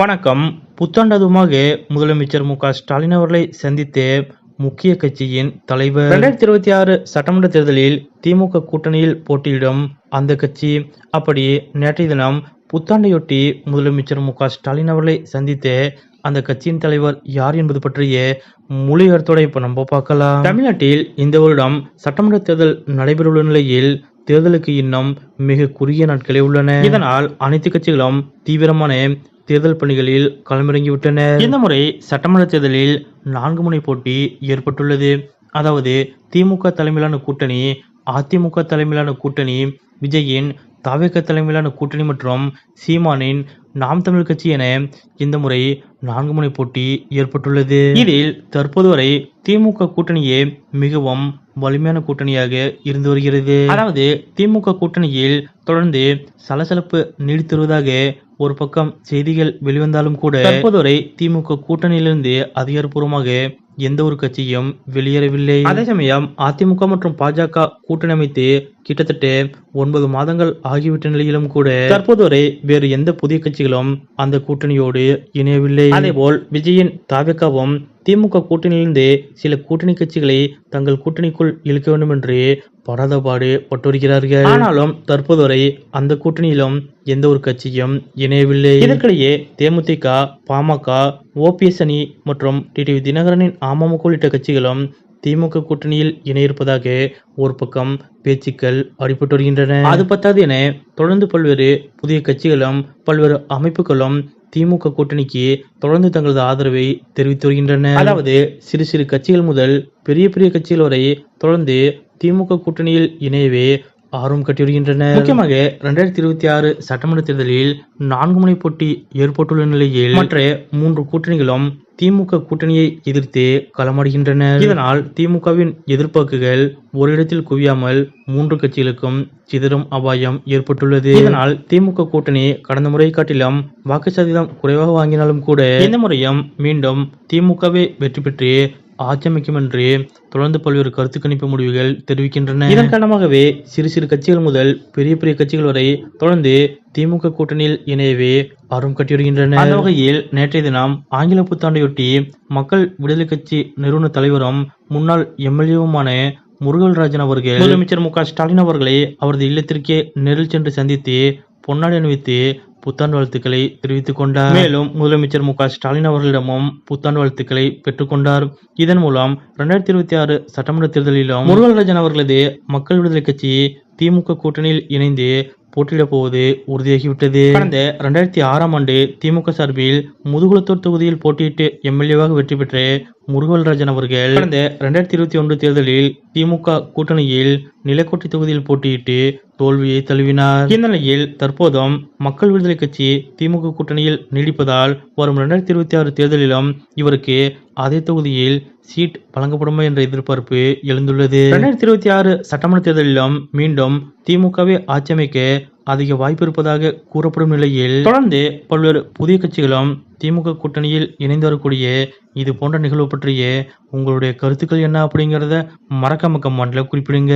வணக்கம். புத்தாண்டதுமாக முதலமைச்சர் மு க ஸ்டாலின் அவர்களை சந்தித்து முக்கிய கட்சியின் தலைவர் இரண்டாயிரத்தி இருபத்தி ஆறு சட்டமன்ற தேர்தலில் திமுக கூட்டணியில் போட்டியிடும் அந்த கட்சி. அப்படி நேற்றைய தினம் புத்தாண்டையொட்டி முதலமைச்சர் மு க ஸ்டாலின் அவர்களை சந்தித்து அந்த கட்சியின் தலைவர் யார் என்பது பற்றிய முழு இப்போ இப்ப நம்ம பார்க்கலாம். தமிழ்நாட்டில் இந்த வருடம் சட்டமன்ற தேர்தல் நடைபெறவுள்ள நிலையில் தேர்தலுக்கு இன்னும் மிக குறுகிய நாட்களே உள்ளன. இதனால் அனைத்து கட்சிகளும் தீவிரமான தேர்தல் பணிகளில் களமிறங்கிவிட்டனர். இந்த முறை சட்டமன்ற தேர்தலில் நான்கு முனை போட்டி ஏற்பட்டுள்ளது. அதாவது திமுக தலைமையிலான கூட்டணி அதிமுக தலைமையிலான கூட்டணி விஜயின் தாவேக தலைமையிலான கூட்டணி மற்றும் சீமானின் நாம் தமிழ் கட்சி என இந்த முறை நான்கு முனை போட்டி ஏற்பட்டுள்ளது. இதில் தற்போது வரை திமுக கூட்டணியே மிகவும் வலிமையான கூட்டணியாக இருந்து வருகிறது. அதாவது திமுக கூட்டணியில் தொடர்ந்து சலசலப்பு நீடித்து வருவதாக ஒரு பக்கம் செய்திகள் வெளிவந்தாலும் கூட தற்போது வரை திமுக கூட்டணியிலிருந்து அதிகாரப்பூர்வமாக எந்த ஒரு கட்சியும் வெளியேறவில்லை. அதே சமயம் அதிமுக மற்றும் பாஜக கூட்டணி அமைத்து கிட்டத்தட்ட ஒன்பது மாதங்கள் ஆகிவிட்ட நிலையிலும் கூட தற்போது வரை வேறு எந்த புதிய கட்சிகளும் அந்த கூட்டணியோடு இணையவில்லை. அதேபோல் விஜயின் தாவேக்காவும் திமுக கூட்டணியிலிருந்து சில கூட்டணி கட்சிகளை தங்கள் கூட்டணிக்குள் இழுக்க வேண்டும் என்று படாதபாடு பட்டு வருகிறார்கள் ஆனாலும் தற்போது வரை அந்த கூட்டணியிலும் எந்த ஒரு கட்சியும் இணையவில்லை. இதற்கிடையே தேமுதிக பாமக ஓபிஎஸ் அணி மற்றும் டிடிவி தினகரனின் அமமுக உள்ளிட்ட கட்சிகளும் திமுக கூட்டணியில் இணைய இருப்பதாக ஒரு பக்கம் பேச்சுக்கள் அடிபட்டு வருகின்றன. அது பத்தாது என தொடர்ந்து பல்வேறு புதிய கட்சிகளும் பல்வேறு அமைப்புகளும் திமுக கூட்டணிக்கு தொடர்ந்து தங்களது ஆதரவை தெரிவித்து வருகின்றன. அதாவது சிறு சிறு கட்சிகள் முதல் பெரிய பெரிய கட்சிகள் வரை தொடர்ந்து திமுக கூட்டணியில் இணையவே ஆர்வம் கட்டி வருகின்றன முக்கியமாக இரண்டாயிரத்தி இருபத்தி ஆறு சட்டமன்ற தேர்தலில் நான்கு முனை போட்டி ஏற்பட்டுள்ள நிலையில் மற்ற மூன்று கூட்டணிகளும் திமுக கூட்டணியை எதிர்த்து களமாடுகின்றனர். இதனால் திமுகவின் எதிர்பார்ப்புகள் ஒரு இடத்தில் குவியாமல் மூன்று கட்சிகளுக்கும் சிதறும் அபாயம் ஏற்பட்டுள்ளது. இதனால் திமுக கூட்டணி கடந்த முறை காட்டிலும் வாக்கு சதவீதம் குறைவாக வாங்கினாலும் கூட இந்த முறையும் மீண்டும் திமுகவே வெற்றி பெற்று என்று தொடர்ந்து பல்வேறு கருத்து கணிப்பு முடிவுகள் தெரிவிக்கின்றன. இதன் காரணமாகவே சிறு சிறு கட்சிகள் முதல் பெரிய பெரிய கட்சிகள் வரை தொடர்ந்து திமுக கூட்டணியில் இணையவே ஆர்வம் கட்டி வருகின்றன. அந்த வகையில் நேற்றைய தினம் ஆங்கில புத்தாண்டையொட்டி மக்கள் விடுதலை கட்சி நிறுவன தலைவரும் முன்னாள் எம்எல்ஏவுமான முருகல்ராஜன் அவர்கள் முதலமைச்சர் மு க ஸ்டாலின் அவர்களை அவரது இல்லத்திற்கே நேரில் சென்று சந்தித்து பொன்னாடை அணிவித்து புத்தாண்டு வாழ்த்துக்களை தெரிவித்துக் கொண்டார். மேலும் முதலமைச்சர் மு ஸ்டாலின் அவர்களிடமும் புத்தாண்டு வாழ்த்துக்களை பெற்றுக்கொண்டார் இதன் மூலம் இரண்டாயிரத்தி இருபத்தி ஆறு சட்டமன்ற தேர்தலிலும் முருகல்ராஜன் அவர்களது மக்கள் விடுதலை கட்சி திமுக கூட்டணியில் இணைந்து போட்டியிடப் போவது உறுதியாகிவிட்டது. கடந்த இரண்டாயிரத்தி ஆறாம் ஆண்டு திமுக சார்பில் முதுகுளத்தூர் தொகுதியில் போட்டியிட்டு எம்எல்ஏவாக வெற்றி பெற்ற முருகல்ராஜன் அவர்கள் கடந்த இரண்டாயிரத்தி இருபத்தி ஒன்று தேர்தலில் திமுக கூட்டணியில் நிலக்கோட்டை தொகுதியில் போட்டியிட்டு தோல்வியை தழுவினார். இந்நிலையில் தற்போதும் மக்கள் விடுதலை கட்சி திமுக கூட்டணியில் நீடிப்பதால் வரும் இரண்டாயிரத்தி இருபத்தி ஆறு தேர்தலிலும் இவருக்கு அதே தொகுதியில் சீட் வழங்கப்படுமா என்ற எதிர்பார்ப்பு எழுந்துள்ளது. இரண்டாயிரத்தி இருபத்தி ஆறு சட்டமன்ற தேர்தலிலும் மீண்டும் திமுகவை ஆட்சி அமைக்க அதிக வாய்ப்பு இருப்பதாக கூறப்படும் நிலையில் தொடர்ந்து பல்வேறு புதிய கட்சிகளும் திமுக கூட்டணியில் இணைந்து வரக்கூடிய இது போன்ற நிகழ்வு பற்றிய உங்களுடைய கருத்துக்கள் என்ன அப்படிங்கிறத மறக்காம கமெண்ட்ல குறிப்பிடுங்க.